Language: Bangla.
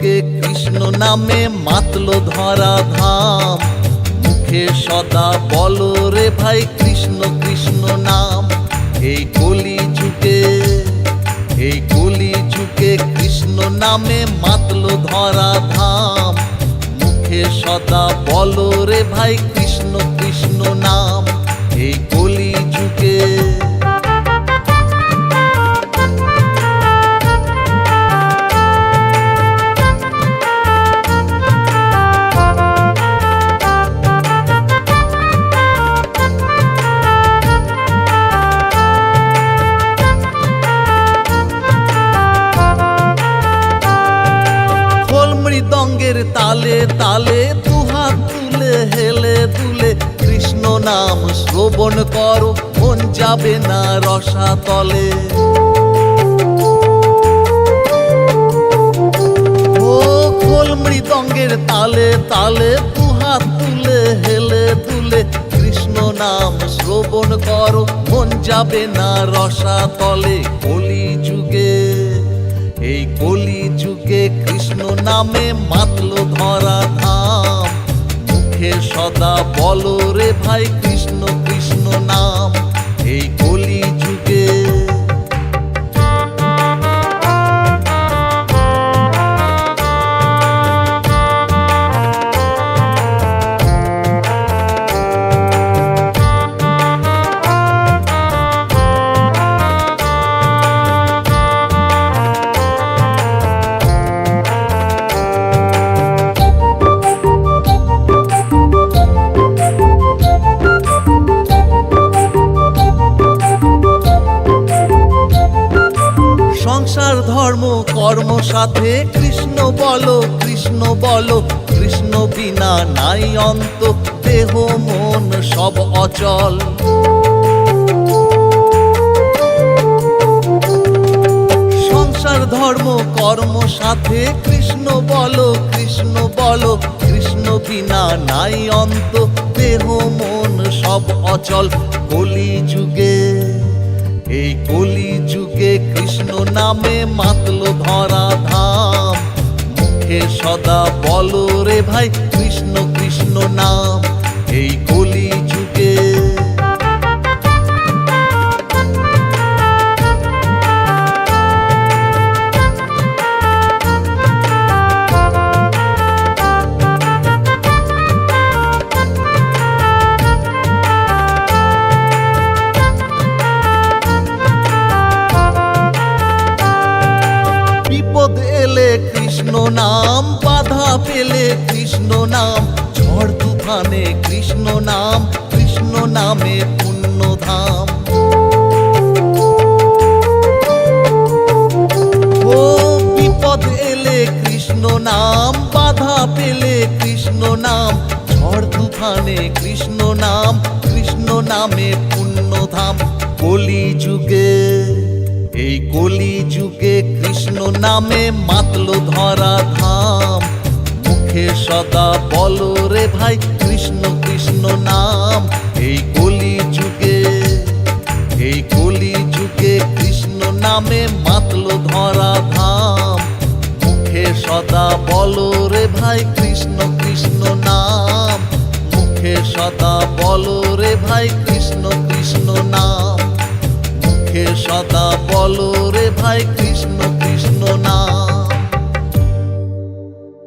যুগে কৃষ্ণ নামে মাতল ধরা ধাম। মুখে সদা বলো রে ভাই, কৃষ্ণ কৃষ্ণ নাম। এই কলি যুগে এই কলি যুগে কৃষ্ণ নামে মাতল ধরা ধাম। মুখে সদা বলো রে ভাই, কৃষ্ণ কৃষ্ণ নাম। এই কলি যুগে তালে তালে দুহাত তুলে, হেলে দুলে কৃষ্ণ নাম শ্রবণ করো, মন যাবে না রসা তলে ও খোল মৃদঙ্গের তালে তালে দুহাত তুলে, হেলে তুলে কৃষ্ণ নাম শ্রবণ করো, মন যাবে না রসা তলে কলি যুগে এই কলি যুগে কৃষ্ণ নামে মাতল ধরা ধাম। মুখে সদা বল রে ভাই ধর্ম সাথে কৃষ্ণ বলো কৃষ্ণ বলো, কৃষ্ণ বিনা নাই অন্ত, দেহ, মন সব অচল। সংসার, ধর্ম, কর্ম সাথে কৃষ্ণ বলো কৃষ্ণ বলো, কৃষ্ণ বিনা নাই অন্ত, দেহ, মন সব অচল। কলি যুগে এই কলি যুগে কৃষ্ণ নামে মাতল ধরা ধাম। মুখে সদা বল রে ভাই, কৃষ্ণ কৃষ্ণ নাম। এই কলি কৃষ্ণ নাম, ঝড় তুফানে কৃষ্ণ নাম, কৃষ্ণ নামে পুণ্য ধাম ও বিপদ এলে কৃষ্ণ নাম, বাধা পেলে কৃষ্ণ নাম, ঝড় তুফানে কৃষ্ণ নাম, কৃষ্ণ নামে পুণ্য ধাম কলি যুগে, এই কলি যুগে কৃষ্ণ নামে মাতল ধরা ধাম। মুখে সদা বলো রে ভাই, কৃষ্ণ কৃষ্ণ নাম। এই কলি যুগে, এই কলি যুগে কৃষ্ণ নামে মাতলো ধরা ধাম। মুখে সদা বলো রে ভাই, কৃষ্ণ কৃষ্ণ নাম। মুখে সদা বলো রে ভাই, কৃষ্ণ কৃষ্ণ নাম। মুখে সদা বলো রে ভাই, কৃষ্ণ